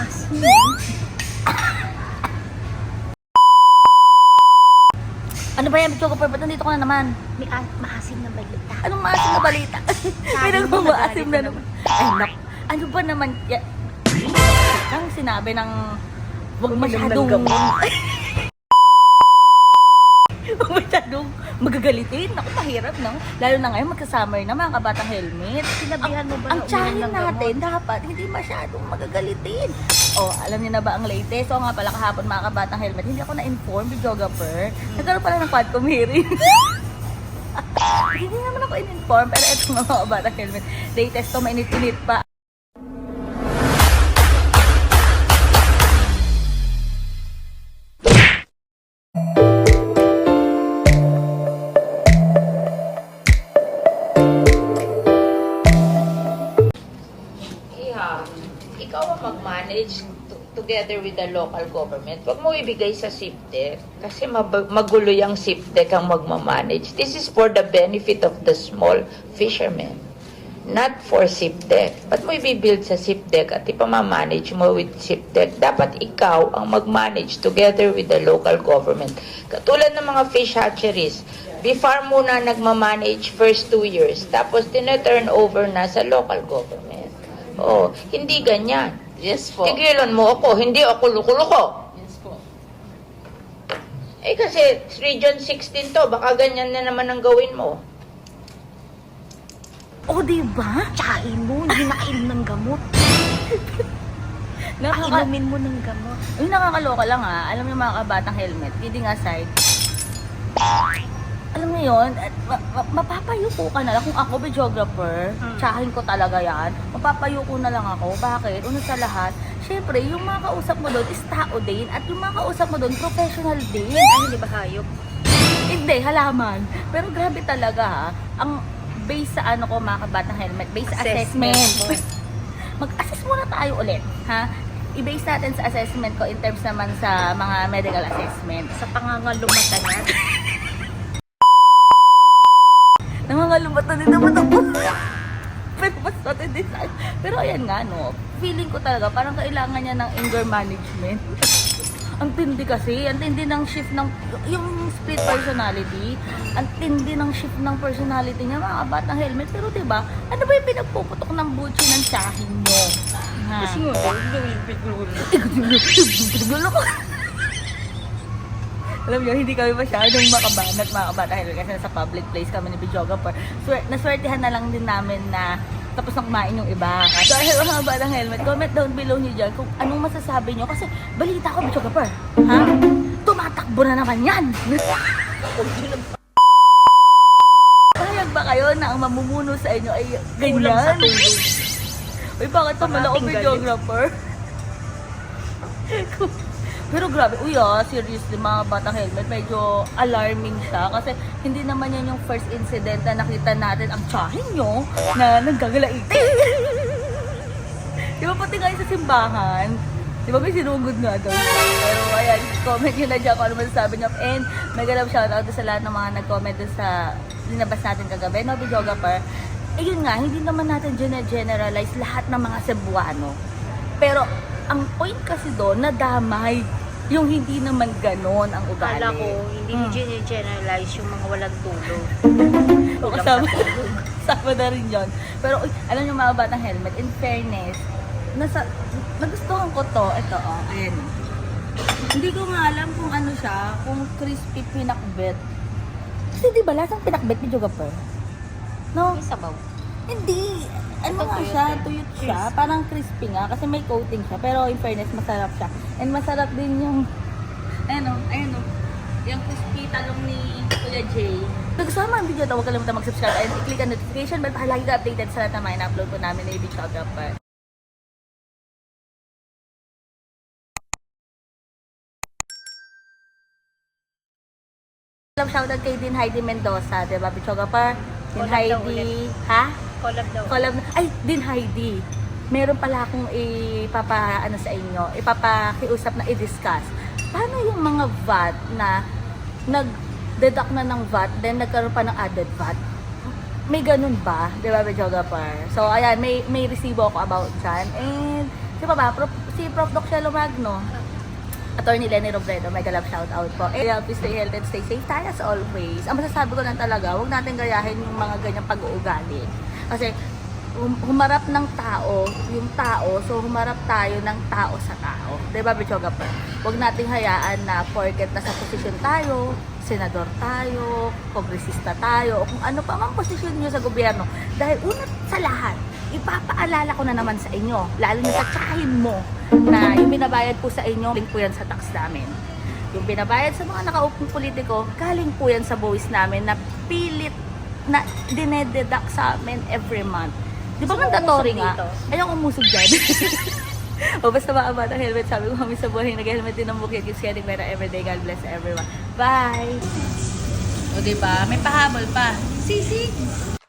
Asin. Ano ba yan, Choco Ba't nandito ka na naman? May a- maasim na balita. Anong maasim na balita? May nagmamaasim na naman. Ay, nak. Ano ba naman? Ya, ang sinabi ng wag Uminom ng masyadong masyadong magagalitin. Naku, mahirap no? Lalo na ngayon, magka-summer na mga kabatang helmet. Sinabihan mo ba Ang na tsahin uminom ng gamot? natin, dapat hindi masyadong magagalitin. O, alam niyo na ba ang latest? O nga pala kahapon mga kabatang helmet, hindi ako na-inform, videographer. Nagkaroon pala ng quadcom hearing. hindi naman ako in-inform, pero eto mga kabatang helmet. Latest to, mainit-init pa. To- together with the local government. Huwag mo ibigay sa SIPDEC kasi magulo yung SIPDEC ang magmamanage. This is for the benefit of the small fishermen, not for SIPDEC. Ba't mo ibibuild sa SIPDEC at ipamamanage mo with SIPDEC? Dapat ikaw ang mag-manage together with the local government. Katulad ng mga fish hatcheries, BIFAR muna nagmamanage first two years, tapos tina-turn over na sa local government. Oh, hindi ganyan. Yes po. Tigilan mo ako, hindi ako luko-luko. Yes po. Eh kasi Region 16 to, baka ganyan na naman ang gawin mo. O, di ba? Tsahin mo, hindi nakainom ng gamot. Nakaka- Painumin mo ng gamot. Yung nakakaloka lang ha, alam niyo mga kabatang helmet, kidding aside, alam ma- ma- mapapayuko ka na lang. Kung ako videographer, Mm. tsahin ko talaga yan, mapapayuko na lang ako. Bakit? Una sa lahat, syempre, yung mga kausap mo doon is tao din, at yung mga kausap mo doon, professional din. Ay, hindi ba hayop? Hindi, halaman. Pero grabe talaga ha, ang base sa ano ko mga kabatang helmet, base sa assessment. Assessment. Mag-assess muna tayo ulit, ha? I-base natin sa assessment ko in terms naman sa mga medical assessment. Sa pangangalumata niya. Nangangalubat na din naman ako. Pero basta din sa Pero ayan nga, no. Feeling ko talaga, parang kailangan niya ng anger management. ang tindi kasi, ang tindi ng shift ng, yung split personality, ang tindi ng shift ng personality niya, mga kabat ng helmet. Pero 'di ba ano ba yung pinagpuputok ng butchi ng tsahin nyo? Ha? Kasi nga, gawin pigulo. Gulo ko. Alam niyo, hindi kami masyadong makabanat mga kabata helmet kasi nasa public place kami ni Videographer. Swer naswertihan na lang din namin na tapos na kumain yung iba. So, ayun mga batang helmet, comment down below niyo dyan kung anong masasabi niyo kasi balita ko, Videographer, ha? Tumatakbo na naman yan! Pahayag ba kayo na ang mamumuno sa inyo ay ganyan? Kulang sa tulog. Uy, bakit tumala galit. videographer? Pero grabe, uy ah, seriously mga batang helmet, medyo alarming siya kasi hindi naman yan yung first incident na nakita natin ang tsahin nyo na nagkagalaitin. Di ba pati nga yung sa simbahan, di ba may sinugod nga doon? Pero ayan, comment nyo na dyan kung ano masasabi nyo. And mega love shoutout sa lahat ng mga nag-comment sa linabas natin kagabi, no, videographer. Eh yun nga, hindi naman natin generalize lahat ng mga Cebuano. Pero ang point kasi doon, nadamay yung hindi naman ganon ang ugali. Kala ko, hindi hmm. generalize yung mga walang tulog. O, kasama, kasama na rin yun. Pero uy, alam niyo mga batang helmet, in fairness, nasa, nagustuhan ko to. Ito, oh, ayan. Hindi ko nga alam kung ano siya, kung crispy pinakbet. Kasi di ba, lasang pinakbet ni Jogapur? No? May sabaw. Hindi. Ano nga siya, tuyot siya. Parang crispy nga kasi may coating siya. Pero in fairness, masarap siya. And masarap din yung, ayan o, ayan o, yung crispy talong ni Kuya Jay. Nagsama ang video ito, huwag kalimutan mag-subscribe and i-click ang notification bell para lagi ka updated sa lahat ng mga in-upload po namin na i-reach out pa. Love shoutout kay Din Heidi Mendoza, di ba? Bichoga pa. Din Heidi, ha? Collab daw. collab ay, din Heidi, meron pala akong ipapa, ano sa inyo, ipapakiusap na i-discuss. Paano yung mga VAT na nag-deduct na ng VAT, then nagkaroon pa ng added VAT? May ganun ba? Di ba, Bejoga Par? So, ayan, may, may resibo ako about dyan. And, Si pa ba? Prof, si Prof. Doc Shelo Magno. Attorney Lenny Robredo, mega love shout out po. Eh, please stay healthy and stay safe tayo as always. Ang masasabi ko lang talaga, huwag natin gayahin yung mga ganyang pag-uugali. Kasi hum- humarap ng tao, yung tao, so humarap tayo ng tao sa tao. Di ba, Bichoga po? Huwag nating hayaan na porket nasa posisyon tayo, senador tayo, kongresista tayo, o kung ano pa mang posisyon nyo sa gobyerno. Dahil una sa lahat, ipapaalala ko na naman sa inyo, lalo na sa tsahin mo, na yung binabayad po sa inyo, galing po yan sa tax namin. Yung binabayad sa mga nakaupong politiko, galing po yan sa buwis namin na pilit na dinededuct sa amin every month. Di ba mandatory nga? dito? Ayaw umusog dyan. o basta mga bata helmet, sabi ko kami sa buhay, nag-helmet din ng bukid, keeps getting better every day. God bless everyone. Bye! O diba? May pahabol pa. Sisig!